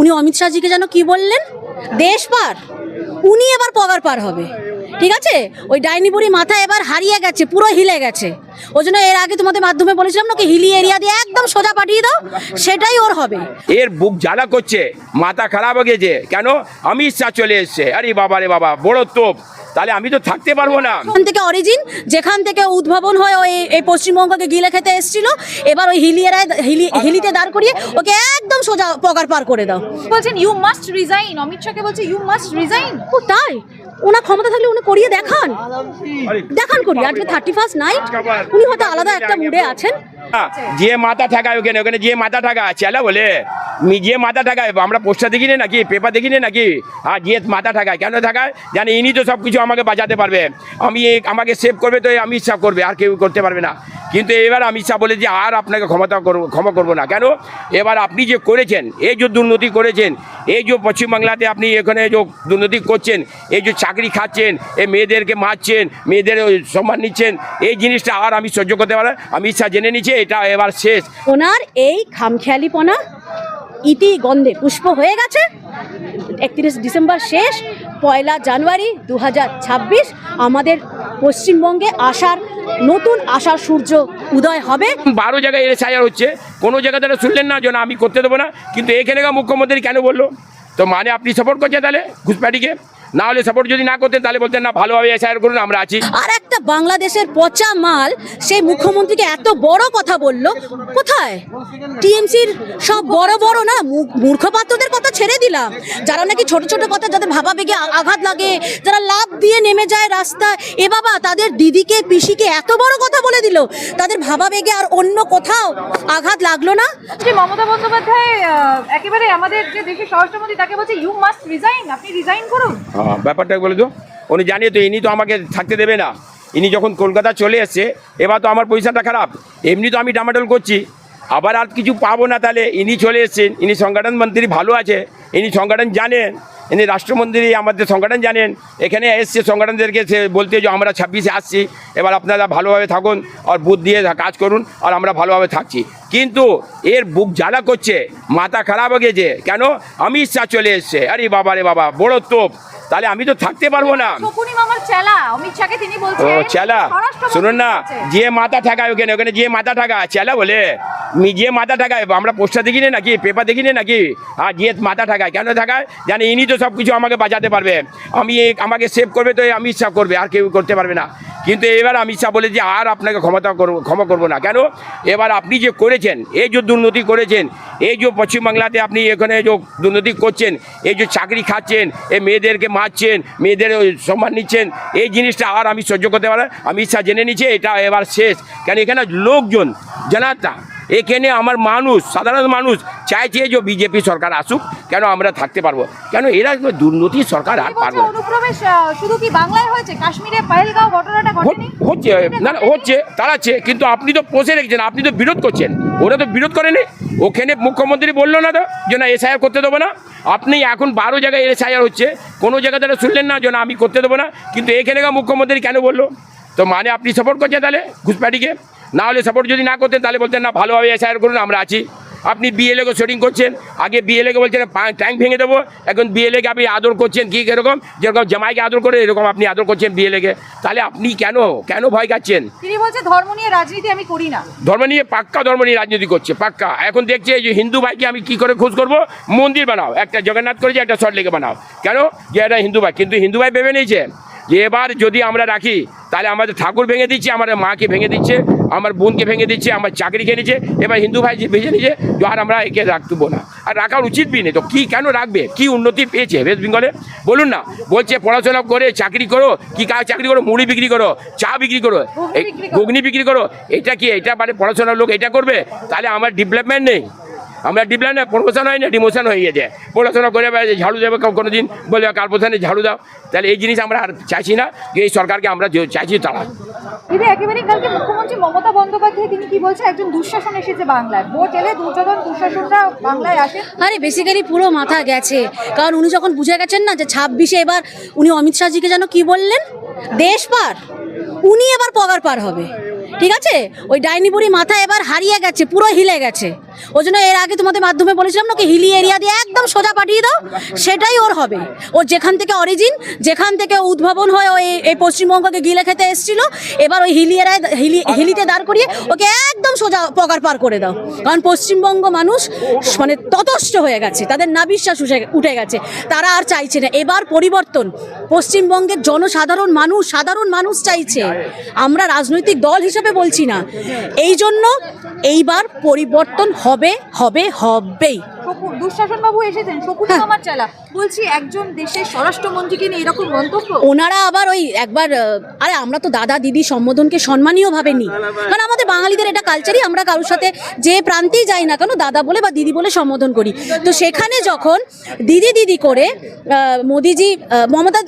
উনি অমিত শাহজিকে যেন কি বললেন? দেশ পার উনি এবার পগার পার হবে। ঠিক আছে? ওই ডাইনি বুড়ি মাথা এবার হারিয়ে গেছে, পুরো হিলে গেছে। ওই জন্য এর আগে তোমাদের মাধ্যমে বলেছিলাম না কি হিলি এরিয়া দিয়ে একদম সোজা পাঠিয়ে দাও? সেটাই ওর হবে। এর বুক জ্বালা করছে, মাথা খারাপ হয়ে গেছে। কেন? অমিত শাহ চলে এসছে। আরে বাবা রে বাবা, বড় তোপ। তাহলে আমি তো থাকতে পারব না। ওখান থেকে অরিজিন যেখান থেকে উদ্ভাবন হয় ওই এই পশ্চিমবঙ্গকে গিলে খেতে এসেছিল এবার ওই হিলিয়ারায় হিলি হিলিতে দাঁড় করিয়ে ওকে একদম সোজা পকার পার করে দাও। বলছেন ইউ মাস্ট রিজাইন অমিত শাহকে বলছে ইউ মাস্ট রিজাইন ও তাই? ওনার ক্ষমতা থাকলে উনি করিয়ে দেখান। দেখান করি আজকে থার্টি ফার্স্ট নাইট উনি হয়তো আলাদা একটা মুডে আছেন। হ্যাঁ, যে মাথা ঠাকায় ওখানে ওখানে যে মাথা ঠাকায় চেলা বলে। যে মাথা ঠাকায় আমরা পোস্টার দেখি না নাকি? পেপার দেখি না নাকি? আর যে মাথা ঠাকায় কেন ঠাকায়? জানি ইনি তো সব কিছু আমাকে বাঁচাতে পারবে। আমি আমাকে সেভ করবে তো আমি শাহ করবে আর কেউ করতে পারবে না। কিন্তু এবার অমিত শাহ বলে যে আর আপনাকে ক্ষমতা করব, ক্ষমা করব না। কেন? এবার আপনি যে করেছেন, এই যে দুর্নীতি করেছেন, এই যে পশ্চিমবাংলাতে আপনি এখানে যে দুর্নীতি করছেন, এই যে চাকরি খাচ্ছেন, এই মেয়েদেরকে মারছেন, মেয়েদের সম্মান নিচ্ছেন, এই জিনিসটা আর আমি সহ্য করতে পারি অমিত শাহ জেনে নিচ্ছে, এটা এবার শেষ। ওনার এই খামখেয়ালিপনা ইতি গন্ধে পুষ্প হয়ে গেছে। একত্রিশ ডিসেম্বর শেষ, পয়লা জানুয়ারি দু হাজার ছাব্বিশ, আমাদের পশ্চিমবঙ্গে আসার নতুন আশার সূর্য উদয় হবে। বারো জায়গায় এসআইআর হচ্ছে। কোনো জায়গায় তারা শুনলেন না যে না, আমি করতে দেবো না। কিন্তু এখানে মুখ্যমন্ত্রী কেন বলল? তো মানে আপনি সাপোর্ট করছেন তাহলে ঘুষপাটিকে? না হলে সাপোর্ট যদি না করতেন তাহলে বলতেন না ভালোভাবে এসআইআর করুন আমরা আছি। আর একটা বাংলাদেশের পচা মাল সেই মুখ্যমন্ত্রীকে এত বড় কথা বলল কোথায়? টিএমসির সব বড় বড় না মূ- মূর্খপাত্রদের কথা ছেড়ে দিলাম। যারা নাকি ছোট ছোট কথা যাদের ভাবা বেগে আঘাত লাগে যারা লাভ দিয়ে নেমে যায় রাস্তায় এ বাবা তাদের দিদিকে পিসিকে এত বড় কথা বলে দিল তাদের ভাবা বেগে আর অন্য কোথাও আঘাত লাগল না? যে মমতা বন্দ্যোপাধ্যায় একেবারে আমাদের যে দেশের স্বরাষ্ট্রমন্ত্রী তাকে বলছে ইউ মাস্ট রিজাইন আপনি রিজাইন করুন। ব্যাপারটা বলে তো উনি জানিয়ে তো ইনি তো আমাকে থাকতে দেবে না। ইনি যখন কলকাতা চলে এসছে, এবার তো আমার পয়সাটা খারাপ। এমনি তো আমি ডামাডোল করছি। আবার আর কিছু পাবো না তাহলে। ইনি চলে এসছেন, ইনি সংগঠন মন্ত্রী ভালো আছে, ইনি সংগঠন জানেন, ইনি রাষ্ট্রমন্ত্রী, আমাদের সংগঠন জানেন। এখানে এসছে সংগঠনদেরকে, সে বলতে যে আমরা ছাব্বিশে আসছি, এবার আপনারা ভালোভাবে থাকুন আর বুথ দিয়ে কাজ করুন আর আমরা ভালোভাবে থাকছি। কিন্তু এর বুক জ্বালা করছে, মাথা খারাপ হয়ে গেছে। কেন? অমিত শাহ চলে এসছে। আরে বাবা রে বাবা, বড় তোপ। তাহলে আমি তো থাকতে পারব না। ও চেলা। শুনুন না যে মাথা ঠেকায় ওখানে ওখানে যে মাথা ঠাকায় চেলা বলে যে মাথা ঠেকায় আমরা পোস্টার দেখি না নাকি পেপার দেখি না নাকি? আর যে মাথা ঠেকায় কেন ঠেকায়? জানি ইনি তো সব কিছু আমাকে বাঁচাতে পারবে। আমি আমাকে সেভ করবে তো আমি সেভ করবে আর কেউ করতে পারবে না। কিন্তু এবার অমিত শাহ বলে যে আর আপনাকে ক্ষমতা করব, ক্ষমা করব না। কেন? এবার আপনি যে করেছেন, এই যে দুর্নীতি করেছেন, এই যে পশ্চিমবাংলাতে আপনি এখানে যে দুর্নীতি করছেন, এই যে চাকরি খাচ্ছেন, এই মেয়েদেরকে মারছেন, মেয়েদের সম্মান নিচ্ছেন, এই জিনিসটা আর আমি সহ্য করতে পারি অমিত শাহ জেনে নিচ্ছে, এটা এবার শেষ। কেন? এখানে লোকজন, জানাতা এখানে আমার মানুষ সাধারণ মানুষ চাইছে যে বিজেপি সরকার আসুক কেন আমরা থাকতে পারব? কেন এরা দুর্নীতি সরকার আর পারব হচ্ছে- না না, হচ্ছে তাড়াচ্ছে কিন্তু আপনি তো পোষে রেখেছেন আপনি তো বিরোধ করছেন। ওরা তো বিরোধ করেনি। ওখানে মুখ্যমন্ত্রী বলল না তো যে না এসআইআর করতে দেবো না। আপনি এখন বারো জায়গায় এসআইআর হচ্ছে কোনো জায়গায় তারা শুনলেন না যে না আমি করতে দেবো না। কিন্তু এখানে মুখ্যমন্ত্রী কেন বলল? তো মানে আপনি সাপোর্ট করছেন তাহলে ঘুষপাটিকে? না হলে সাপোর্ট যদি না করতেন তাহলে বলতেন না ভালোভাবে এসআইআর করুন আমরা আছি। আপনি বিএলএকে শুটিং করছেন আগে বিএলএকে বলছেন ট্যাঙ্ক ভেঙে দেবো। এখন বিএলএকে আপনি আদর করছেন কি এরকম? যেরকম জামাইকে আদর করে এরকম আপনি আদর করছেন বিএলএকে তাহলে আপনি কেন কেন ভয় খাচ্ছেন? তিনি বলছে ধর্ম নিয়ে রাজনীতি আমি করি না। ধর্ম নিয়ে পাক্কা ধর্ম নিয়ে রাজনীতি করছে পাক্কা। এখন দেখছে এই যে হিন্দু ভাইকে আমি কি করে খোঁজ করব? মন্দির বানাও একটা জগন্নাথ করেছে একটা শর্ট সল্টলেকে বানাও। কেন? যে এটা হিন্দু ভাই কিন্তু হিন্দু ভাই ভেবে নিয়েছে। যে এবার যদি আমরা রাখি তাহলে আমাদের ঠাকুর ভেঙে দিচ্ছে আমার মাকে ভেঙে দিচ্ছে আমার বোনকে ভেঙে দিচ্ছে আমার চাকরি খেয়ে নিচ্ছে এবার হিন্দু ভাই যে ভেজে নিচ্ছে আর আমরা একে রাখব না। আর রাখার উচিত বি নেই তো কী কেন রাখবে? কি উন্নতি পেয়েছে ওয়েস্ট বেঙ্গলে বলুন না বলছে পড়াশোনা করে চাকরি করো কি কাজ চাকরি করো? মুড়ি বিক্রি করো চা বিক্রি করো এই ঘুগনি বিক্রি করো। ঘুগনি বিক্রি করো এটা কি এটা মানে পড়াশোনার লোক এটা করবে? তাহলে আমার ডেভেলপমেন্ট নেই। আমরা ডেভেলপমেন্ট প্রমোশন হয় না ডিমোশন হয়ে গেছে। পড়াশোনা করে বেড়াচ্ছে, ঝাড়ু দেবে কোনো দিন বলবে কার্পোরেশনে ঝাড়ু দাও। তাহলে এই জিনিস আমরা আর চাইছি না যে এই সরকারকে আমরা চাইছি তারা। দিদি একেবারেই কালকে মুখ্যমন্ত্রী মমতা বন্দ্যোপাধ্যায় তিনি কি বলছে একজন দুঃশাসন এসেছে বাংলায়। ভোট এলে দুর্যোধন দুঃশাসনরা বাংলায় আসে। আরে বেসিক্যালি পুরো মাথা গেছে। কারণ উনি যখন বুঝে গেছেন না যে ছাব্বিশে এবার উনি অমিত শাহজিকে যেন কি বললেন? দেশ পার। উনি এবার পগার পার হবে। ঠিক আছে? ওই ডাইনি বুড়ি মাথা এবার হারিয়ে গেছে পুরো হিলে গেছে। ওই জন্য এর আগে তোমাদের মাধ্যমে বলেছিলাম না কি হিলি এরিয়া দিয়ে একদম সোজা পাঠিয়ে দাও? সেটাই ওর হবে। ওর যেখান থেকে অরিজিন যেখান থেকে উদ্ভাবন হয় ওই এই পশ্চিমবঙ্গকে গিলে খেতে এসেছিল, এবার ওই হিলি এরিয়ায় হিলি হিলিতে দাঁড় করিয়ে ওকে একদম সোজা পকার পার করে দাও। কারণ পশ্চিমবঙ্গ মানুষ মানে ততষ্ট হয়ে গেছে, তাদের নাবিশ্বাস উঠে উঠে গেছে। তারা আর চাইছে না। এবার পরিবর্তন। পশ্চিমবঙ্গের জনসাধারণ মানুষ, সাধারণ মানুষ চাইছে। আমরা রাজনৈতিক দল হিসেবে বলছি না। এই জন্য এইবার পরিবর্তন হবে হবে হবেই। দুঃশাসন বাবু এসেছেন। শকুনি হ্যাঁ। আমার চালা। বলছি, একজন দেশের স্বরাষ্ট্রমন্ত্রীকে নিয়ে এরকম মন্তব্য? ওনারা আবার ওই একবার আরে আমরা তো দাদা দিদি সম্বোধনকে সম্মানীয় ভাবে নিই। কারণ আমাদের বাঙালিদের এটা কালচারই আমরা কারোর সাথে যে প্রান্তেই যাই না কেন, দাদা বলে বা দিদি বলে সম্বোধন করি। তো সেখানে যখন দিদি দিদি করে মোদিজি মমতা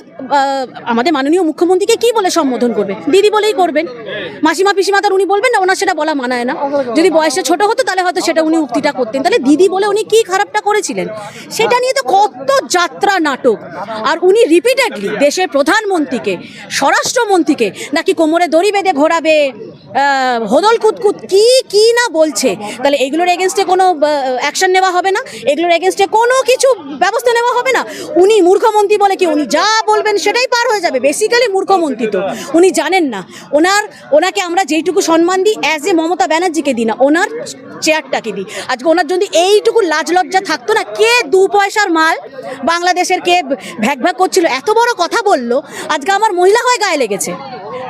আমাদের মাননীয় মুখ্যমন্ত্রীকে কি বলে সম্বোধন করবে? দিদি বলেই করবেন। মাসিমা, পিসিমা তার উনি বলবেন না, ওনার সেটা বলা মানায় না। যদি বয়সে ছোট হতো, তাহলে হয়তো সেটা উনি উক্তিটা করতেন। তাহলে দিদি বলে উনি কি খারাপটা করেছিলেন? সেটা নিয়ে তো কত যাত্রা নাটক। আর উনি রিপিটেডলি দেশের প্রধানমন্ত্রীকে, স্বরাষ্ট্রমন্ত্রীকে নাকি কোমরে দড়ি বেঁধে ঘোরাবে হদল কুতকুত, কি কি না বলছে? তাহলে এগুলোর এগেনস্টে কোনো অ্যাকশন নেওয়া হবে না? এগুলোর এগেনস্টে কোনো কিছু ব্যবস্থা নেওয়া হবে না? উনি মূর্খমন্ত্রী বলে কি উনি যা বলবেন সেটাই পার হয়ে যাবে? বেসিক্যালি মূর্খমন্ত্রী তো। উনি জানেন না। ওনার, ওনাকে আমরা যেইটুকু সম্মান দিই অ্যাজ এ মমতা ব্যানার্জিকে দিই না, ওনার চেয়ারটাকে দিই। আজকে ওনার যদি এইটুকু লাজ লজ্জা থাকতো না, কে দু পয়সার মাল বাংলাদেশের কে ভ্যাক ভ্যাক করছিল? এত বড় কথা বলল, আজকে আমার মহিলা হয়ে গায়ে লেগেছে।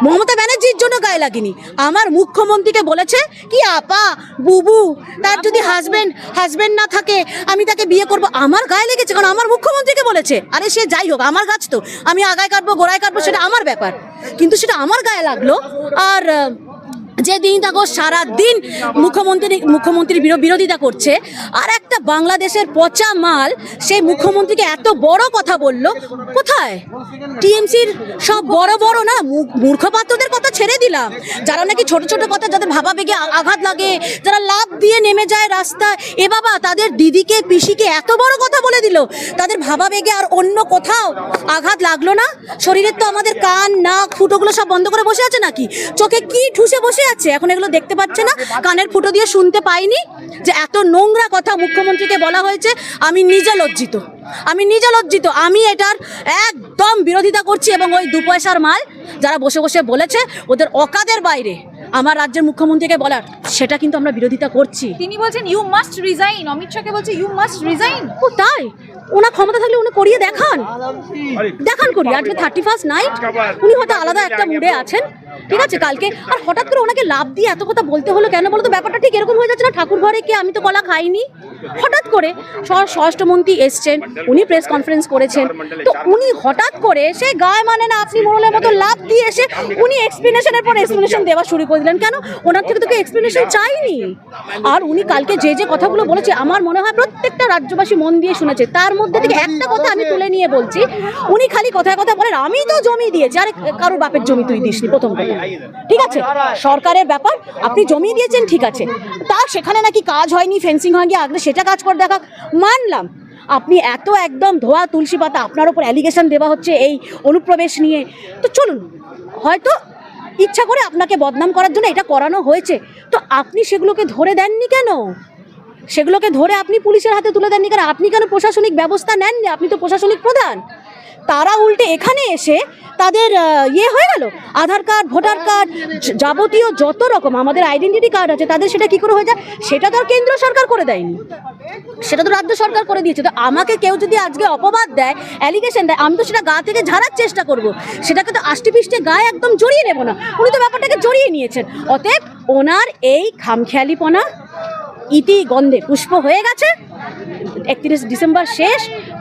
মমতা ব্যানার্জির জন্য গায়ে লাগেনি। আমার মুখ্যমন্ত্রীকে বলেছে, কি আপা, বুবু, তার যদি হাজবেন্ড হাজবেন্ড না থাকে, আমি তাকে বিয়ে করব। আমার গায়ে লেগেছে, কারণ আমার মুখ্যমন্ত্রীকে বলেছে। আরে সে যাই হোক, আমার গাছ তো। আমি আগায় কাটবো, গোড়ায় কাটবো, সেটা আমার ব্যাপার। কিন্তু সেটা আমার গায়ে লাগল। আর আহ, যেদিন দেখো সারাদিন মুখ্যমন্ত্রী মুখ্যমন্ত্রীর বিরো- বিরোধিতা করছে আর একটা বাংলাদেশের পচা মাল সেই মুখ্যমন্ত্রীকে এত বড় কথা বলল কোথায়? টিএমসির সব বড় বড় না মূর্খপাত্রদের কথা ছেড়ে দিলাম। যারা নাকি ছোট ছোট কথা যাদের ভাবা বেগে আঘাত লাগে যারা লাভ দিয়ে নেমে যায় রাস্তায় এ বাবা তাদের দিদিকে পিসিকে এত বড় কথা বলে দিল তাদের ভাবা বেগে আর অন্য কোথাও আঘাত লাগল না? শরীরের তো আমাদের কান নাক ফুটোগুলো সব বন্ধ করে বসে আছে নাকি? চোখে কি ঠুসে বসে আছে এখন এগুলো দেখতে পাচ্ছে না। কানের ফুটো দিয়ে শুনতে পাইনি যে এত নোংরা কথা মুখ্যমন্ত্রীকে বলা হয়েছে। আমি নিজে লজ্জিত। আমি নিজে লজ্জিত। আমি এটার একদম বিরোধিতা করছি এবং ওই দু পয়সার মাল যারা বসে বসে বলেছে, ওদের অকাদের বাইরে। আমার রাজ্যের মুখ্যমন্ত্রীকে বলার সেটা কিন্তু আমরা বিরোধিতা করছি। তিনি বলছেন ইউ মাস্ট রিজাইন অমিত শাহকে বলছে ইউ মাস্ট রিজাইন ও তাই? ওনার ক্ষমতা থাকলে উনি করিয়ে দেখান। দেখান করি আজকে থার্টি ফার্স্ট নাইট উনি হয়তো আলাদা একটা মুডে আছেন। ঠিক আছে কালকে। আর হঠাৎ করে ওনাকে লাভ দিয়ে এত কথা বলতে হলো কেন? বলতো ব্যাপারটা ঠিক এরকম হয়ে যাচ্ছে না। ঠাকুর ঘরে কে আমি তো কলা খাইনি। হঠাৎ করে স্বর- স্বরাষ্ট্রমন্ত্রী এসছেন। উনি প্রেস কনফারেন্স করেছেন। তো উনি হঠাৎ করে সে গায়ে মানে না আপনি মোড়লের মতো লাভ দিয়ে এসে উনি এক্সপ্লেনেশনের পর এক্সপ্লেনেশন দেওয়া শুরু করে দিলেন। কেন? ওনার থেকে তোকে এক্সপ্লেনেশন চাইনি। আর উনি কালকে যে যে কথাগুলো বলেছে আমার মনে হয় প্রত্যেকটা রাজ্যবাসী মন দিয়ে শুনেছে। তার মধ্যে থেকে একটা কথা আমি তুলে নিয়ে বলছি উনি খালি কথায় কথা বলেন আমি তো জমি দিয়েছি আরে কারোর বাপের জমি তুই দিসনি প্রথম কথা। ঠিক আছে? সরকারের ব্যাপার আপনি জমি দিয়েছেন ঠিক আছে। তা সেখানে নাকি কাজ হয়নি ফেন্সিং হয়নি আগে সেটা কাজ করে দেখা। মানলাম। আপনি এত একদম ধোয়া তুলসী পাতা আপনার ওপর অ্যালিগেশন দেওয়া হচ্ছে এই অনুপ্রবেশ নিয়ে। তো চলুন হয়তো ইচ্ছা করে আপনাকে বদনাম করার জন্য এটা করানো হয়েছে। তো আপনি সেগুলোকে ধরে দেননি কেন? সেগুলোকে ধরে আপনি পুলিশের হাতে তুলে দেননি কেন? আপনি কেন প্রশাসনিক ব্যবস্থা নেননি? আপনি তো প্রশাসনিক প্রধান। তারা উল্টে এখানে এসে তাদের ইয়ে হয়ে গেল। আধার কার্ড, ভোটার কার্ড যাবতীয় যত রকম আমাদের আইডেন্টিটি কার্ড আছে, তাদের সেটা কি করে হয়ে যায়? সেটা তো আর কেন্দ্র সরকার করে দেয়নি। সেটা তো রাজ্য সরকার করে দিয়েছে। তো আমাকে কেউ যদি আজকে অপবাদ দেয় অ্যালিগেশন দেয়, আমি তো সেটা গা থেকে ঝাড়ার চেষ্টা করব। সেটাকে তো আষ্টি পিষ্টে গায়ে একদম জড়িয়ে নেব না। উনি তো ব্যাপারটাকে জড়িয়ে নিয়েছেন। অতএব ওনার এই খামখেয়ালিপনা ইতি গন্ধে পুষ্প হয়ে গেছে। একত্রিশ ডিসেম্বর শেষ,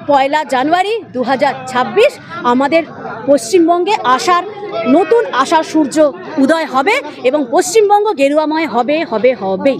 পয়লা জানুয়ারি দু হাজার ছাব্বিশ। আমাদের পশ্চিমবঙ্গে আসার নতুন আশার সূর্য উদয় হবে এবং পশ্চিমবঙ্গ গেরুয়াময় হবে হবে, হবেই।